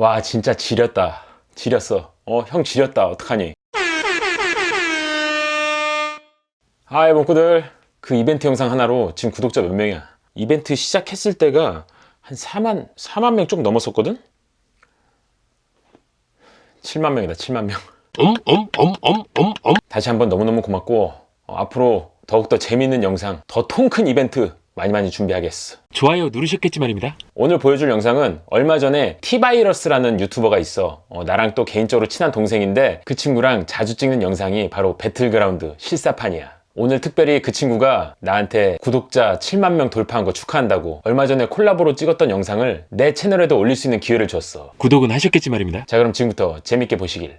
와 진짜 지렸다. 지렸어. 어 형 지렸다. 어떡하니? 하이 몽구들. 그 이벤트 영상 하나로 지금 구독자 몇 명이야? 이벤트 시작했을 때가 한 4만 4만 명 좀 넘었었거든? 7만 명이다 7만 명. 다시 한번 너무너무 고맙고 어, 앞으로 더욱더 재밌는 영상 더 통 큰 이벤트 많이 많이 준비하겠어 좋아요 누르셨겠지 말입니다. 오늘 보여줄 영상은 얼마 전에 티바이러스라는 유튜버가 있어. 어, 나랑 또 개인적으로 친한 동생인데 그 친구랑 자주 찍는 영상이 바로 배틀그라운드 실사판이야. 오늘 특별히 그 친구가 나한테 구독자 7만 명 돌파한 거 축하한다고 얼마 전에 콜라보로 찍었던 영상을 내 채널에도 올릴 수 있는 기회를 줬어. 구독은 하셨겠지 말입니다. 자, 그럼 지금부터 재밌게 보시길.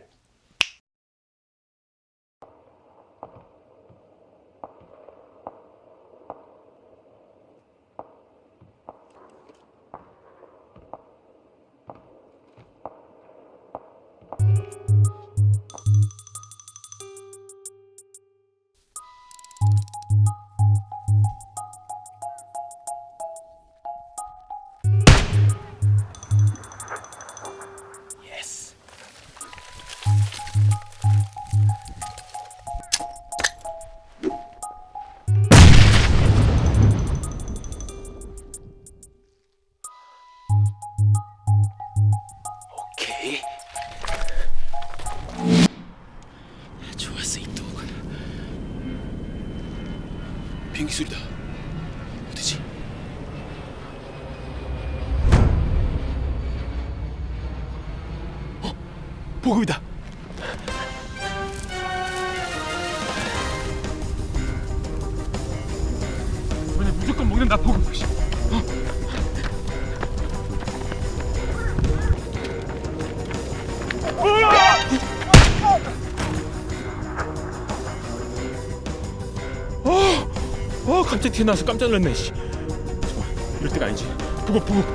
좋았어 이뚝. 비행기 소리다. 어디지? 어, 보급이다. 무조건 먹는다 보급. 어 갑자기 튀어나와서 깜짝 놀랐네 씨. 잠깐만 이럴 때가 아니지. 보급 보급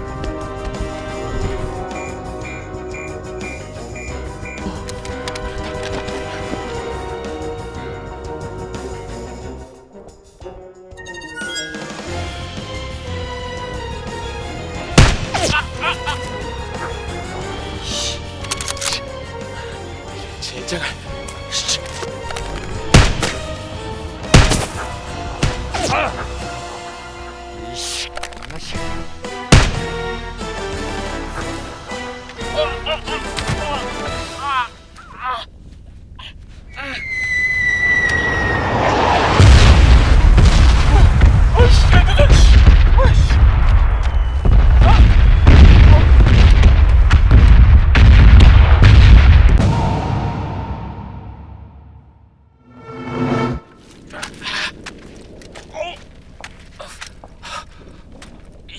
젠장을 이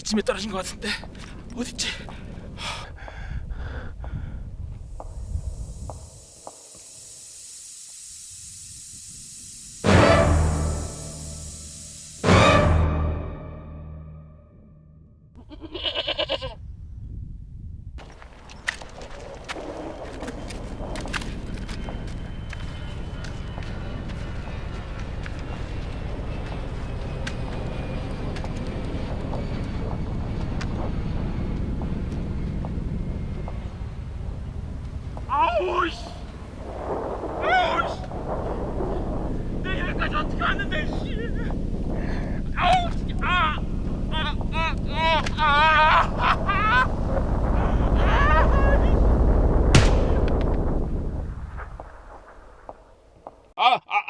쯤에 떨어진 것 같은데 어딨지? 아우 씨. 아우 씨. 내 여기까지 어떻게 왔는데 씨. 아우 씨. 아. 아, 아, 아, 아.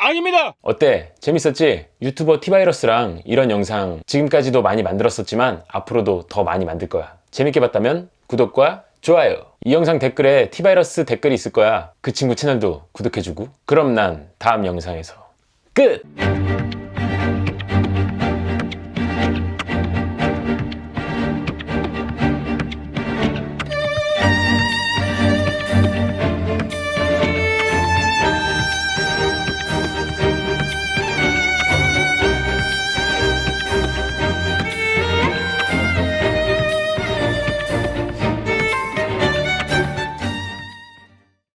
아닙니다. 어때? 재밌었지? 유튜버 티바이러스랑 이런 영상 지금까지도 많이 만들었었지만 앞으로도 더 많이 만들 거야. 재밌게 봤다면 구독과 좋아요. 이 영상 댓글에 티바이러스 댓글이 있을 거야. 그 친구 채널도 구독해주고. 그럼 난 다음 영상에서 끝!